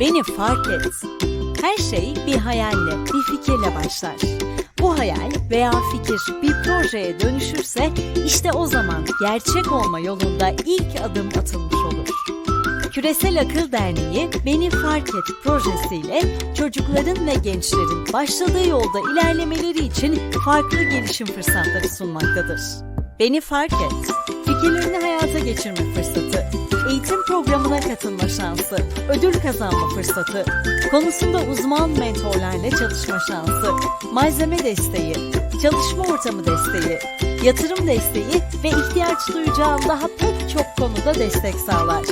Beni fark et. Her şey bir hayalle, bir fikirle başlar. Bu hayal veya fikir bir projeye dönüşürse işte o zaman gerçek olma yolunda ilk adım atılmış olur. Küresel Akıl Derneği Beni Fark Et projesiyle çocukların ve gençlerin başladığı yolda ilerlemeleri için farklı gelişim fırsatları sunmaktadır. Beni Fark Et, fikirlerini hayata geçirme fırsatı, eğitim programına katılma şansı, ödül kazanma fırsatı, konusunda uzman mentorlarla çalışma şansı, malzeme desteği, çalışma ortamı desteği, yatırım desteği ve ihtiyaç duyacağın daha pek çok konuda destek sağlar.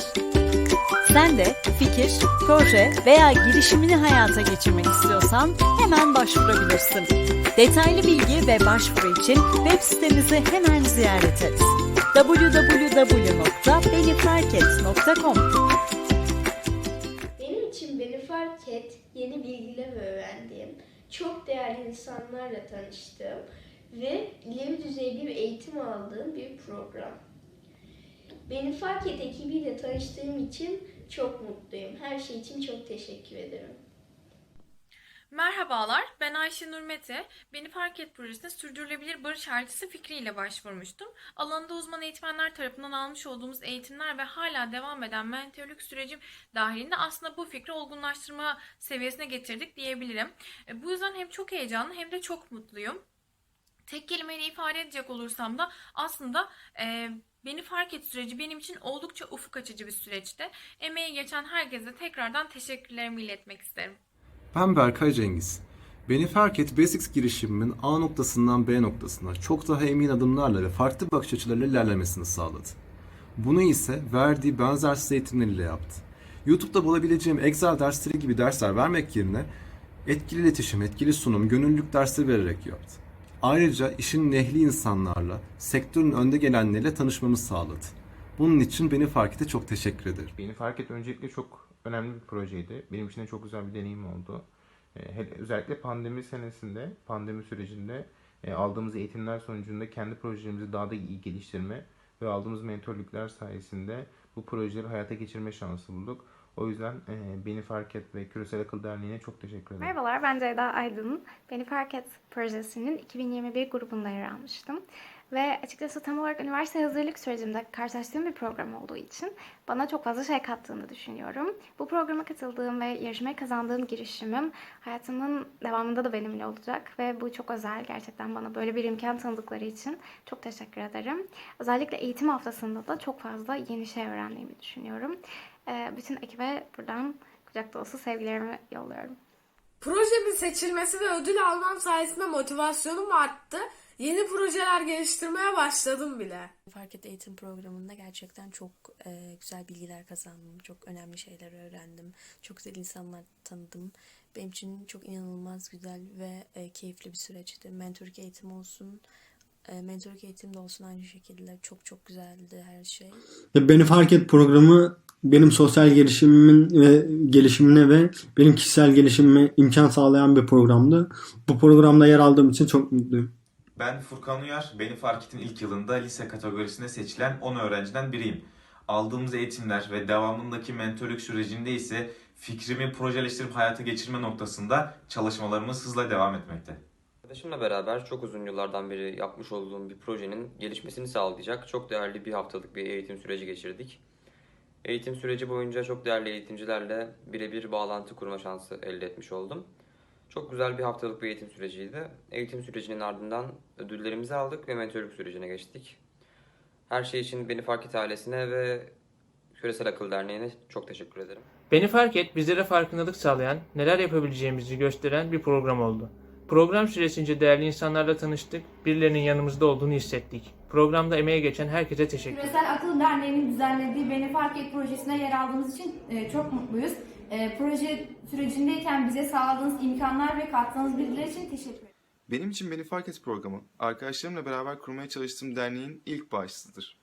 Sen de fikir, proje veya girişimini hayata geçirmek istiyorsan hemen başvurabilirsin. Detaylı bilgi ve başvuru için web sitemizi hemen ziyaret et. www.benifarket.com Benim için beni fark et, yeni bilgiler öğrendiğim, çok değerli insanlarla tanıştığım ve ileri düzeyde bir eğitim aldığım bir program. Beni fark et ekibiyle tanıştığım için çok mutluyum. Her şey için çok teşekkür ederim. Merhabalar, ben Ayşe Nur Mete. Beni Fark Et projesine sürdürülebilir barış haritası fikriyle başvurmuştum. Alanında uzman eğitmenler tarafından almış olduğumuz eğitimler ve hala devam eden mentorluk sürecim dahilinde aslında bu fikri olgunlaştırma seviyesine getirdik diyebilirim. E, Bu yüzden hem çok heyecanlı hem de çok mutluyum. Tek kelimeyle ifade edecek olursam da aslında e, beni fark et süreci benim için oldukça ufuk açıcı bir süreçti. Emeği geçen herkese tekrardan teşekkürlerimi iletmek isterim. Ben Berkay Cengiz. Beni fark et Basics girişimimin A noktasından B noktasına çok daha emin adımlarla ve farklı bakış açılarıyla ilerlemesini sağladı. Bunu ise verdiği benzersiz eğitimleriyle yaptı. YouTube'da bulabileceğim Excel dersleri gibi dersler vermek yerine etkili iletişim, etkili sunum, gönüllülük dersleri vererek yaptı. Ayrıca işin ehli insanlarla, sektörün önde gelenleriyle tanışmamı sağladı. Bunun için beni fark ete çok teşekkür ederim. Beni Fark Et öncelikle çok önemli bir projeydi. Benim için de çok güzel bir deneyim oldu. Ee, Özellikle pandemi senesinde, pandemi sürecinde e, aldığımız eğitimler sonucunda kendi projelerimizi daha da iyi geliştirme ve aldığımız mentorluklar sayesinde bu projeleri hayata geçirme şansı bulduk. O yüzden e, Beni Fark Et ve Küresel Akıl Derneği'ne çok teşekkür ederim. Merhabalar, ben Ceyda Aydın. Beni Fark Et projesinin 2021 grubunda yer almıştım. Ve açıkçası tam olarak üniversite hazırlık sürecimde karşılaştığım bir program olduğu için bana çok fazla şey kattığını düşünüyorum. Bu programa katıldığım ve yarışmayı kazandığım girişimim hayatımın devamında da benimle olacak ve bu çok özel. Gerçekten bana böyle bir imkan tanıdıkları için çok teşekkür ederim. Özellikle eğitim haftasında da çok fazla yeni şey öğrendiğimi düşünüyorum. Ee, Bütün ekibe buradan kucak dolusu sevgilerimi yolluyorum. Projemin seçilmesi ve ödül almam sayesinde motivasyonum arttı. Yeni projeler geliştirmeye başladım bile. Fark Et eğitim programında gerçekten çok e, güzel bilgiler kazandım. Çok önemli şeyler öğrendim. Çok güzel insanlar tanıdım. Benim için çok inanılmaz güzel ve e, keyifli bir süreçti. Mentorluk eğitimi olsun, e, mentorluk eğitim de olsun aynı şekilde. Çok çok güzeldi her şey. Ya Beni Fark Et programı benim sosyal gelişimimin ve gelişimine ve benim kişisel gelişimime imkan sağlayan bir programdı. Bu programda yer aldığım için çok mutluyum. Ben Furkan Uyar, Beni Fark Et'in ilk yılında lise kategorisinde seçilen 10 öğrenciden biriyim. Aldığımız eğitimler ve devamındaki mentorluk sürecinde ise fikrimi projeleştirip hayata geçirme noktasında çalışmalarımız hızla devam etmekte. Arkadaşımla beraber çok uzun yıllardan beri yapmış olduğum bir projenin gelişmesini sağlayacak çok değerli bir haftalık bir eğitim süreci geçirdik. Eğitim süreci boyunca çok değerli eğitimcilerle birebir bağlantı kurma şansı elde etmiş oldum. Çok güzel bir haftalık bir eğitim süreciydi. Eğitim sürecinin ardından ödüllerimizi aldık ve mentorluk sürecine geçtik. Her şey için Beni Fark Et ailesine ve Küresel Akıl Derneği'ne çok teşekkür ederim. Beni Fark Et bizlere farkındalık sağlayan, neler yapabileceğimizi gösteren bir program oldu. Program süresince değerli insanlarla tanıştık, birilerinin yanımızda olduğunu hissettik. Programda emeğe geçen herkese teşekkür ederim. Küresel Akıl Derneği'nin düzenlediği Beni Fark Et projesine yer aldığımız için e, çok mutluyuz. E, proje sürecindeyken bize sağladığınız imkanlar ve kattığınız bilgiler için teşekkür ederim. Benim için Beni Fark Et programı, arkadaşlarımla beraber kurmaya çalıştığım derneğin ilk bağışçısıdır.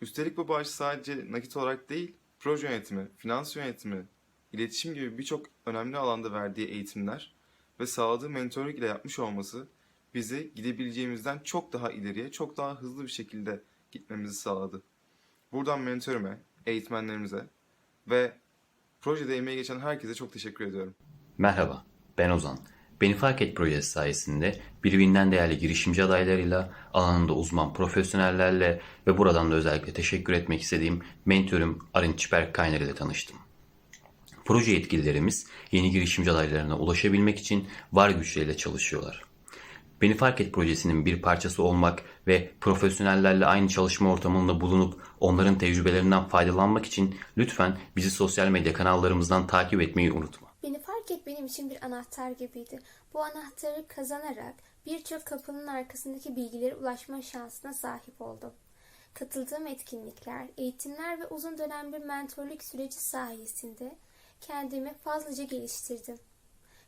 Üstelik bu bağış sadece nakit olarak değil, proje yönetimi, finans yönetimi, iletişim gibi birçok önemli alanda verdiği eğitimler ve sağladığı mentorluk ile yapmış olması bizi gidebileceğimizden çok daha ileriye, çok daha hızlı bir şekilde gitmemizi sağladı. Buradan mentörüme, eğitmenlerimize ve Projede emeği geçen herkese çok teşekkür ediyorum. Merhaba, ben Ozan. Beni Fark Et projesi sayesinde birbirinden değerli girişimci adaylarıyla, alanında uzman profesyonellerle ve buradan da özellikle teşekkür etmek istediğim mentörüm Arınç Berkkayner ile tanıştım. Proje yetkililerimiz yeni girişimci adaylarına ulaşabilmek için var güçleriyle çalışıyorlar. Beni Fark Et projesinin bir parçası olmak ve profesyonellerle aynı çalışma ortamında bulunup onların tecrübelerinden faydalanmak için lütfen bizi sosyal medya kanallarımızdan takip etmeyi unutma. Beni fark et benim için bir anahtar gibiydi. Bu anahtarı kazanarak birçok kapının arkasındaki bilgilere ulaşma şansına sahip oldum. Katıldığım etkinlikler, eğitimler ve uzun dönem bir mentorluk süreci sayesinde kendimi fazlaca geliştirdim.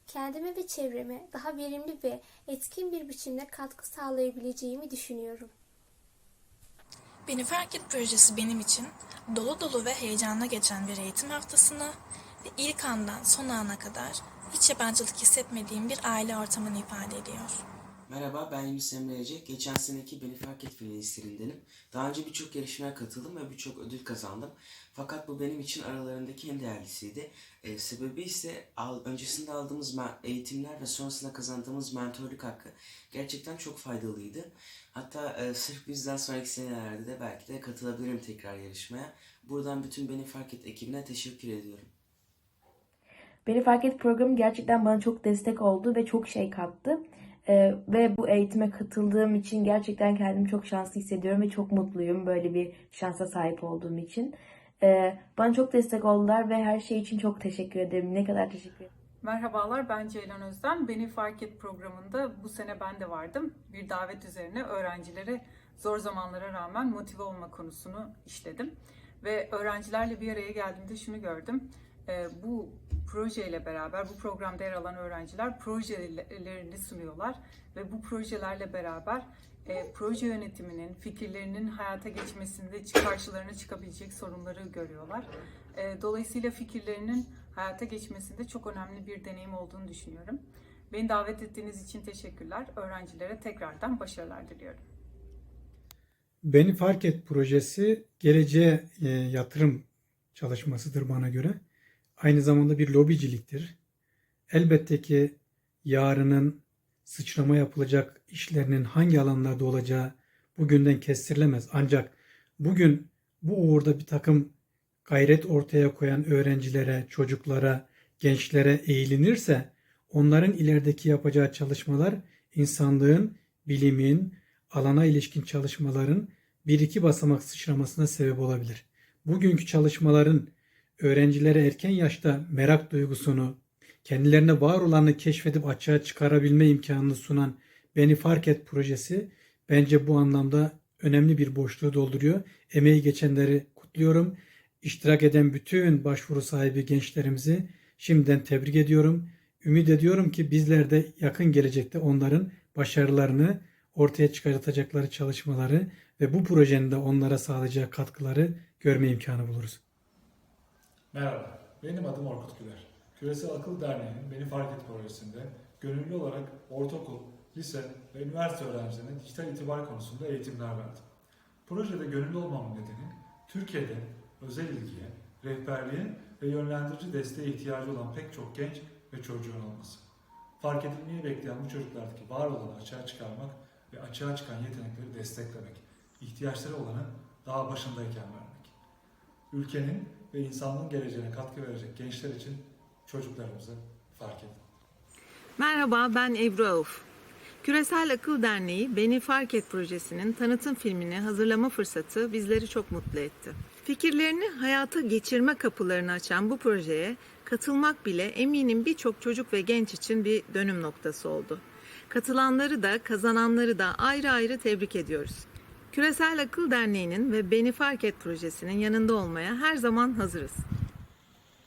Kendime ve çevreme daha verimli ve etkin bir biçimde katkı sağlayabileceğimi düşünüyorum. Beni Fark Et projesi benim için dolu dolu ve heyecanla geçen bir eğitim haftasını ve ilk andan son ana kadar hiç yabancılık hissetmediğim bir aile ortamını ifade ediyor. Merhaba ben Yunus Emre. Geçen seneki Beni Fark Et finistlerindenim. Daha önce birçok yarışmaya katıldım ve birçok ödül kazandım. Fakat bu benim için aralarındaki en değerlisiydi. Ee, sebebi ise al, öncesinde aldığımız eğitimler ve sonrasında kazandığımız mentorluk hakkı. Gerçekten çok faydalıydı. Hatta e, sırf bizden sonraki senelerde de belki de katılabilirim tekrar yarışmaya. Buradan bütün Beni Fark Et ekibine teşekkür ediyorum. Beni Fark Et programı gerçekten bana çok destek oldu ve çok şey kattı. Ee, ve bu eğitime katıldığım için gerçekten kendimi çok şanslı hissediyorum ve çok mutluyum böyle bir şansa sahip olduğum için. Ee, bana çok destek oldular ve her şey için çok teşekkür ederim. Ne kadar teşekkür ederim. Merhabalar ben Ceylan Özden. Beni Fark Et programında bu sene ben de vardım. Bir davet üzerine öğrencilere zor zamanlara rağmen motive olma konusunu işledim. Ve öğrencilerle bir araya geldiğimde şunu gördüm. Ee, bu projeyle beraber, bu programda yer alan öğrenciler projelerini sunuyorlar. Ve bu projelerle beraber e, proje yönetiminin, fikirlerinin hayata geçmesinde karşılarına çıkabilecek sorunları görüyorlar. E, dolayısıyla fikirlerinin hayata geçmesinde çok önemli bir deneyim olduğunu düşünüyorum. Beni davet ettiğiniz için teşekkürler. Öğrencilere tekrardan başarılar diliyorum. Beni Fark Et projesi geleceğe e, yatırım çalışmasıdır bana göre. Aynı zamanda bir lobiciliktir. Elbette ki yarının sıçrama yapılacak işlerinin hangi alanlarda olacağı bugünden kestirilemez. Ancak bugün bu uğurda bir takım gayret ortaya koyan öğrencilere, çocuklara, gençlere eğilinirse onların ilerideki yapacağı çalışmalar insanlığın, bilimin, alana ilişkin çalışmaların bir iki basamak sıçramasına sebep olabilir. Bugünkü çalışmaların öğrencilere erken yaşta merak duygusunu, kendilerine var olanı keşfedip açığa çıkarabilme imkanını sunan Beni Fark Et projesi bence bu anlamda önemli bir boşluğu dolduruyor. Emeği geçenleri kutluyorum. İştirak eden bütün başvuru sahibi gençlerimizi şimdiden tebrik ediyorum. Ümit ediyorum ki bizler de yakın gelecekte onların başarılarını ortaya çıkartacakları çalışmaları ve bu projenin de onlara sağlayacağı katkıları görme imkanı buluruz. Merhaba, benim adım Orkut Güler. Küresel Akıl Derneği'nin Beni Fark Et projesinde gönüllü olarak ortaokul, lise ve üniversite öğrencilerine dijital itibar konusunda eğitimler verdim. Projede gönüllü olmamın nedeni Türkiye'de özel ilgiye, rehberliğe ve yönlendirici desteğe ihtiyacı olan pek çok genç ve çocuğun olması. Fark edilmeyi bekleyen bu çocuklardaki var olanı açığa çıkarmak ve açığa çıkan yetenekleri desteklemek, ihtiyaçları olanı daha başındayken vermek. Ülkenin ve insanlığın geleceğine katkı verecek gençler için çocuklarımızı fark edin. Merhaba ben Ebru Avuf. Küresel Akıl Derneği Beni Fark Et projesinin tanıtım filmini hazırlama fırsatı bizleri çok mutlu etti. Fikirlerini hayata geçirme kapılarını açan bu projeye katılmak bile eminim birçok çocuk ve genç için bir dönüm noktası oldu. Katılanları da kazananları da ayrı ayrı tebrik ediyoruz. Küresel Akıl Derneği'nin ve Beni Fark Et projesinin yanında olmaya her zaman hazırız.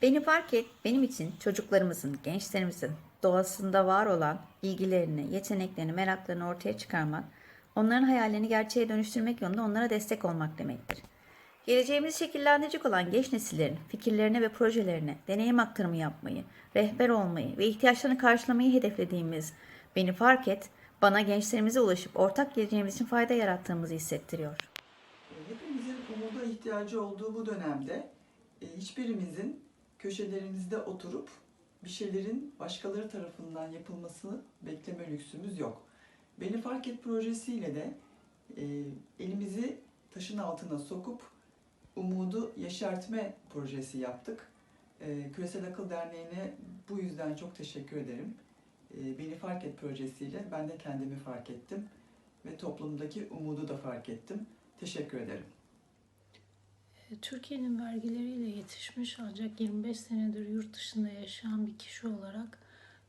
Beni fark et benim için çocuklarımızın, gençlerimizin doğasında var olan ilgilerini, yeteneklerini, meraklarını ortaya çıkarmak, onların hayallerini gerçeğe dönüştürmek yolunda onlara destek olmak demektir. Geleceğimizi şekillendirecek olan genç nesillerin fikirlerine ve projelerine deneyim aktarımı yapmayı, rehber olmayı ve ihtiyaçlarını karşılamayı hedeflediğimiz Beni Fark Et, bana gençlerimize ulaşıp ortak geleceğimiz için fayda yarattığımızı hissettiriyor. Hepimizin umuda ihtiyacı olduğu bu dönemde e, hiçbirimizin köşelerinizde oturup bir şeylerin başkaları tarafından yapılmasını bekleme lüksümüz yok. Beni Fark Et projesiyle de e, elimizi taşın altına sokup umudu yeşertme projesi yaptık. E, Küresel Akıl Derneği'ne bu yüzden çok teşekkür ederim. E, Beni Fark Et projesiyle ben de kendimi fark ettim ve toplumdaki umudu da fark ettim. Teşekkür ederim. Türkiye'nin vergileriyle yetişmiş ancak 25 senedir yurt dışında yaşayan bir kişi olarak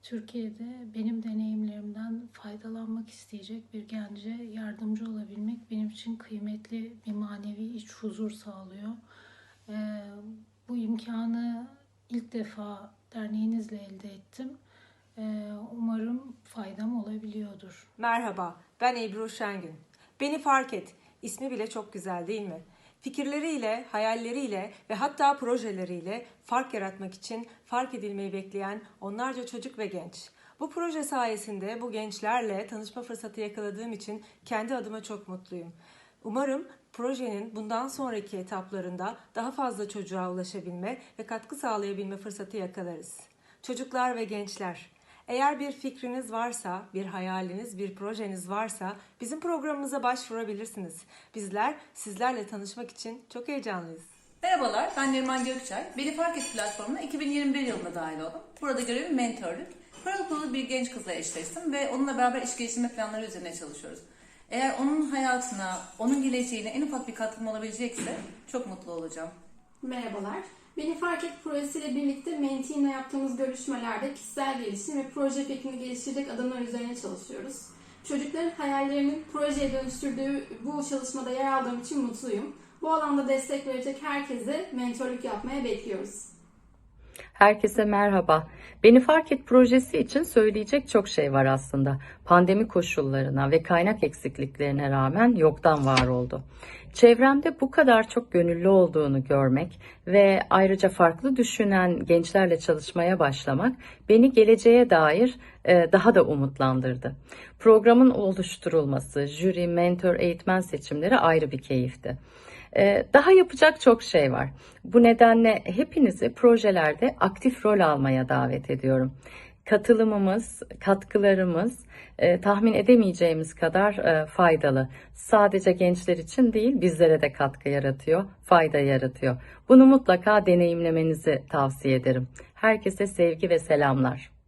Türkiye'de benim deneyimlerimden faydalanmak isteyecek bir gence yardımcı olabilmek benim için kıymetli bir manevi iç huzur sağlıyor. Ee, bu imkanı ilk defa derneğinizle elde ettim. Ee, umarım faydam olabiliyordur. Merhaba, ben Ebru Şengün. Beni fark et. İsmi bile çok güzel değil mi? Fikirleriyle, hayalleriyle ve hatta projeleriyle fark yaratmak için fark edilmeyi bekleyen onlarca çocuk ve genç. Bu proje sayesinde bu gençlerle tanışma fırsatı yakaladığım için kendi adıma çok mutluyum. Umarım projenin bundan sonraki etaplarında daha fazla çocuğa ulaşabilme ve katkı sağlayabilme fırsatı yakalarız. Çocuklar ve gençler, eğer bir fikriniz varsa, bir hayaliniz, bir projeniz varsa bizim programımıza başvurabilirsiniz. Bizler sizlerle tanışmak için çok heyecanlıyız. Merhabalar, ben Neriman Gökçay. Beni Fark Et platformuna 2021 yılında dahil oldum. Burada görevim mentörlük. Pırıl pırıl bir genç kızla eşleştim ve onunla beraber iş geliştirme planları üzerine çalışıyoruz. Eğer onun hayatına, onun geleceğine en ufak bir katkım olabilecekse çok mutlu olacağım. Merhabalar. Beni Fark Et projesiyle birlikte Menti ile yaptığımız görüşmelerde kişisel gelişim ve proje fikrini geliştirecek adımlar üzerine çalışıyoruz. Çocukların hayallerinin projeye dönüştürdüğü bu çalışmada yer aldığım için mutluyum. Bu alanda destek verecek herkese mentorluk yapmaya bekliyoruz. Herkese merhaba. Beni Fark Et projesi için söyleyecek çok şey var aslında. Pandemi koşullarına ve kaynak eksikliklerine rağmen yoktan var oldu. Çevremde bu kadar çok gönüllü olduğunu görmek ve ayrıca farklı düşünen gençlerle çalışmaya başlamak beni geleceğe dair e, daha da umutlandırdı. Programın oluşturulması, jüri, mentor, eğitmen seçimleri ayrı bir keyifti. Ee, Daha yapacak çok şey var. Bu nedenle hepinizi projelerde aktif rol almaya davet ediyorum. Katılımımız, katkılarımız e, tahmin edemeyeceğimiz kadar e, faydalı. Sadece gençler için değil bizlere de katkı yaratıyor, fayda yaratıyor. Bunu mutlaka deneyimlemenizi tavsiye ederim. Herkese sevgi ve selamlar.